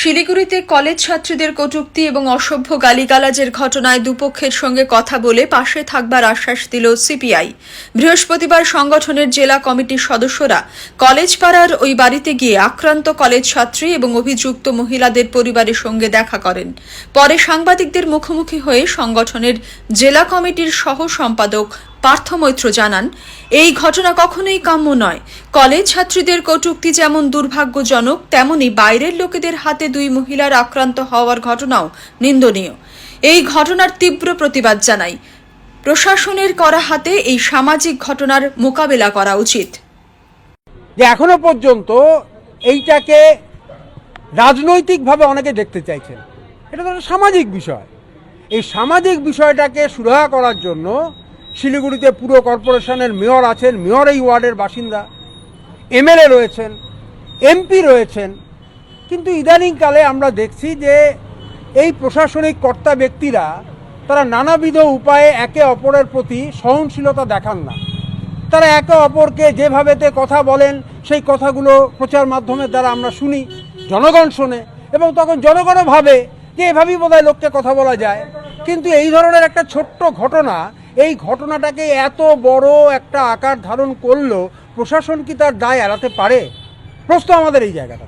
শিলিগুড়িতে কলেজ ছাত্রীদের কটূক্তি এবং অসভ্য গালিগালাজের ঘটনায় দুপক্ষের সঙ্গে কথা বলে পাশে থাকবার আশ্বাস দিল সিপিআই। বৃহস্পতিবার সংগঠনের জেলা কমিটির সদস্যরা কলেজ পাড়ার ওই বাড়িতে গিয়ে আক্রান্ত কলেজ ছাত্রী এবং অভিযুক্ত মহিলাদের পরিবারের সঙ্গে দেখা করেন। পরে সাংবাদিকদের মুখোমুখি হয়ে সংগঠনের জেলা কমিটির সহ সম্পাদক পার্থ মৈত্র জানান, এই ঘটনা কখনোই কাম্য নয়। কলেজ ছাত্রীদের কটূক্তি যেমন দুর্ভাগ্যজনক, তেমনি বাইরের লোকেদের হাতে দুই মহিলার আক্রান্ত হওয়ার ঘটনাও নিন্দনীয়। এই ঘটনার তীব্র প্রতিবাদ জানাই। প্রশাসনের করা হাতে এই সামাজিক ঘটনার মোকাবেলা করা উচিত। যে এখনও পর্যন্ত এইটাকে রাজনৈতিকভাবে অনেকে দেখতে চাইছেন। এটা তো সামাজিক বিষয়। এই সামাজিক বিষয়টাকে সুরাহা করার জন্য শিলিগুড়িতে পুরো কর্পোরেশনের মেয়র আছেন, মেয়র এই ওয়ার্ডের বাসিন্দা। এমএলএ রয়েছেন, এমপি রয়েছেন। কিন্তু ইদানিংকালে আমরা দেখছি যে এই প্রশাসনিক কর্তা ব্যক্তিরা তারা নানাবিধ উপায়ে একে অপরের প্রতি সহনশীলতা দেখান না। তারা একে অপরকে যেভাবেতে কথা বলেন, সেই কথাগুলো প্রচার মাধ্যমের দ্বারা আমরা শুনি, জনগণ শোনে এবং তখন জনগণও ভাবে যে এভাবেই বোধহয় লোককে কথা বলা যায়। কিন্তু এই ধরনের একটা ছোট্ট ঘটনা ঘটনাটাকে এত বড় একটা আকার ধারণ করল, প্রশাসন কি তার দায় এড়াতে পারে? প্রশ্ন আমাদের এই জায়গাটা